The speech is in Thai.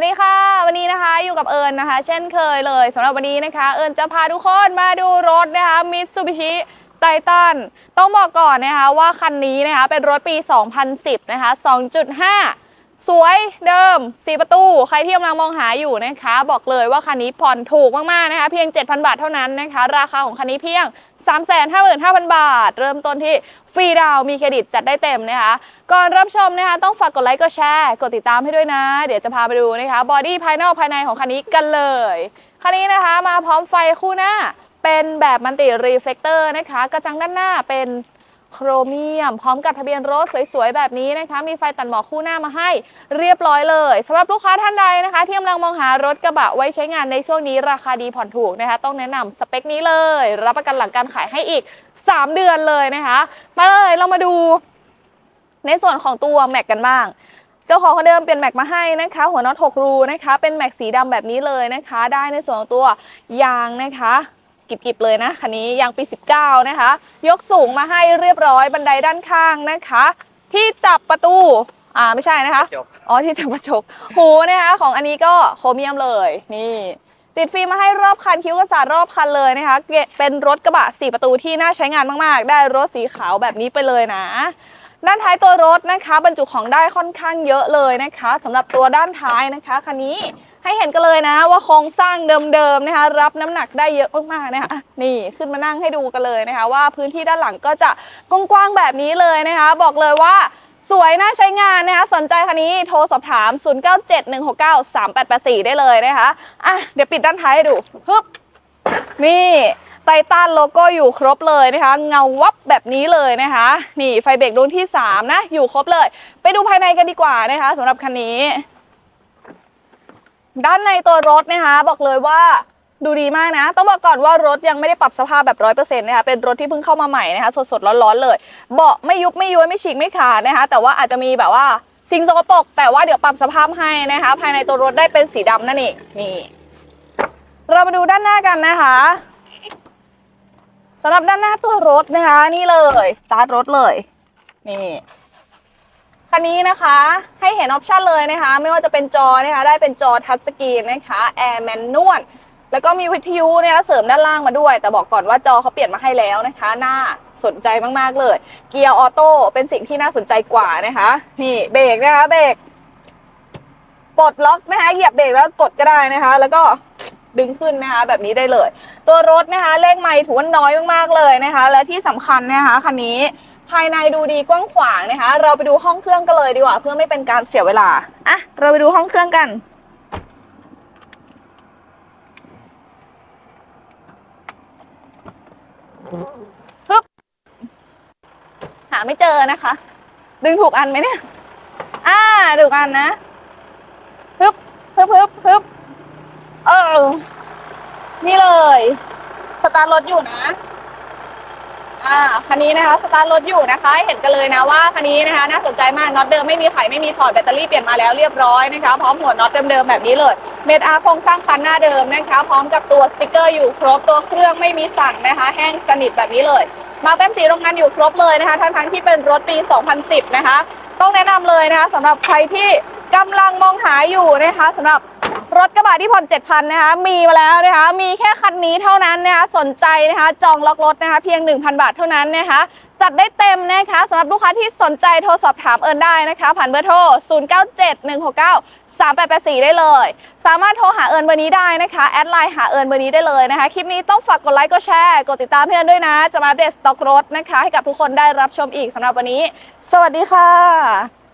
สดีค่ะ วันะคะอยู่กับเอิญนะคะ เช่นเคยเลยสำหรับวันนี้นะคะ เอิญจะพาทุกคนมาดูรถนะคะมิตซูบิชิไททันต้องบอกก่อนนะคะว่าคันนี้นะคะเป็นรถปี 2010 นะคะ 2.5 สวยเดิม 4 ประตู ใครที่กำลังมองหาอยู่นะคะ บอกเลยว่าคันนี้ผ่อนถูกมาก ๆ นะคะ เพียง 7,000 บาทเท่านั้นนะคะ ราคาของคันนี้เพียง 355,000 บาท เริ่มต้นที่ฟรีดาวมีเครดิตจัดได้เต็มนะคะก่อนรับชมนะคะต้องฝากกดไลค์กดแชร์กดติดตามให้ด้วยนะ เดี๋ยวจะพาไปดูนะคะบอดี้ภายนอกภายในของคันนี้กันเลยคันนี้นะคะมาพร้อมไฟคู่หน้า เป็นแบบมันติรีเฟกเตอร์นะคะกระจังด้านหน้าเป็น โครเมียม พร้อมกับทะเบียนรถสวยๆ แบบนี้นะคะ มีไฟตัดหมอกคู่หน้ามาให้เรียบร้อยเลยสำหรับลูกค้าท่านใดนะคะ ที่กำลังมองหารถกระบะไว้ใช้งานในช่วงนี้ราคาดีผ่อนถูกนะคะ ต้องแนะนำสเปคนี้เลย รับประกันหลังการขายให้อีก 3 เดือนเลยนะคะ มาเลยเรามาดู ในส่วนของตัวแม็กกันบ้างเจ้าของคนเดิมเปลี่ยนแม็กมาให้นะคะ หัวน็อต6รูนะคะ เป็นแม็กสีดำแบบนี้เลยนะคะ ได้ในส่วนของตัวยางนะคะ กิบๆเลยนะคันนี้ยางปี 19 นะคะ ยกสูงมาให้เรียบร้อยบันไดด้านข้างนะคะ ที่จับประตูอ่าไม่ใช่นะคะจบอ๋อที่จับกระจกหูนะคะของอันนี้ก็โครเมียมเลยนี่ ติดฟิล์มมาให้รอบคันคิ้วกันสาดรอบคันเลยนะคะเกะเป็นรถกระบะ 4 ประตูที่น่าใช้งานมาก ๆ ได้รถสีขาวแบบนี้ไปเลยนะ ด้านท้ายตัวรถนะคะ บรรจุของได้ค่อนข้างเยอะเลยนะคะสำหรับตัวด้านท้ายนะคะคันนี้ให้เห็นกันเลยนะว่าโครงสร้างเดิมๆนะคะ รับน้ำหนักได้เยอะมากๆนะคะนี่ขึ้นมานั่งให้ดูกันเลยนะคะ ว่าพื้นที่ด้านหลังก็จะกว้างๆแบบนี้เลยนะคะ บอกเลยว่าสวยน่าใช้งานนะคะ สนใจคันนี้โทรสอบถาม 0971693884 ได้เลยนะคะอะเดี๋ยวปิดด้านท้ายให้ดูฮึบนี่ ไททันโลโก้อยู่ครบเลยนะคะ เงาวับแบบนี้เลยนะคะ นี่ไฟเบรกดวงที่ 3 นะ อยู่ครบเลย ไปดูภายในกันดีกว่านะคะสำหรับคันนี้ ด้านในตัวรถนะคะ บอกเลยว่าดูดีมากนะ ต้องบอกก่อนว่ารถยังไม่ได้ปรับสภาพแบบร้อยเปอร์เซ็นต์นะคะ เป็นรถที่เพิ่งเข้ามาใหม่นะคะ สดๆร้อนๆเลย เบาะไม่ยุบไม่ย้วยไม่ฉีกไม่ขาดนะคะ แต่ว่าอาจจะมีแบบว่าสิ่งสกปรกแต่ว่าเดี๋ยวปรับสภาพให้นะคะ ภายในตัวรถได้เป็นสีดำนั่นเองนี่ เรามาดูด้านหน้ากันนะคะำหรับด้านหน้าตัวรถนะคะ นี่เลยสตาร์ทรถเลย นี่คันนี้นะคะให้เห็นออปชันเลยนะคะ ไม่ว่าจะเป็นจอนะคะ ได้เป็นจอทัชสกรีนนะคะแอร์แมนนวลแล้วก็มีวิทยุนะคะเสริมด้านล่างมาด้วย แต่บอกก่อนว่าจอเขาเปลี่ยนมาให้แล้วนะคะน่าสนใจมากๆเลย เกียร์ออโต้เป็นสิ่งที่น่าสนใจกว่านะคะ นี่เบรกนะคะเบรกปลดล็อกนะคะเหยียบเบรกแล้วกดก็ได้นะคะ แล้วก็ ดึงขึ้นนะคะ แบบนี้ได้เลย ตัวรถนะคะเลขไมล์ถือว่าน้อยมากๆเลยนะคะ และที่สำคัญนะคะคันนี้ภายในดูดีกว้างขวางนะคะ เราไปดูห้องเครื่องกันเลยดีกว่า เพื่อไม่เป็นการเสียเวลาอะเราไปดูห้องเครื่องกันปึ๊บหาไม่เจอนะคะ ดึงถูกอันไหมเนี่ย อ่าถูกอันนะ ปึ๊บ ปึ๊บ ปึ๊บ ปึ๊บ เออ นี่เลย สตาร์ทรถอยู่นะ อ่า คันนี้นะคะ สตาร์ทรถอยู่นะคะ เห็นกันเลยนะว่าคันนี้นะคะ น่าสนใจมาก น็อตเดิมไม่มีไขไม่มีถอดแบตเตอรี่เปลี่ยนมาแล้วเรียบร้อยนะคะ พร้อมหัวน็อตเดิมๆแบบนี้เลย เมดอาร์โครงสร้างคันหน้าเดิมนะคะ พร้อมกับตัวสติกเกอร์อยู่ครบ ตัวเครื่องไม่มีสั่นนะคะ แห้งสนิทแบบนี้เลย มาเต็มสีโรงงานอยู่ครบเลยนะคะ ทั้งทั้งที่เป็นรถปี 2010 นะคะ ต้องแนะนำเลยนะคะสำหรับใครที่กำลังมองหาอยู่นะคะสำหรับ รถกระบะที่ผ่อน7,000นะคะมีมาแล้วนะคะมีแค่คันนี้เท่านั้นนะคะสนใจนะคะจองล็อกรถนะคะเพียง 1,000 บาทเท่านั้นนะคะจัดได้เต็มนะคะสำหรับลูกค้าที่สนใจโทรสอบถามเอิญได้นะคะ ผ่านเบอร์โทร 097169 3884 ได้เลย สามารถโทรหาเอิญเบอร์นี้ได้นะคะ แอดไลน์หาเอิญเบอร์นี้ได้เลยนะคะ คลิปนี้ต้องฝากกดไลค์กดแชร์ กดติดตามเพื่อนด้วยนะ จะมาอัปเดตสต็อกรถนะคะ ให้กับทุกคนได้รับชมอีกสำหรับวันนี้ สวัสดีค่ะ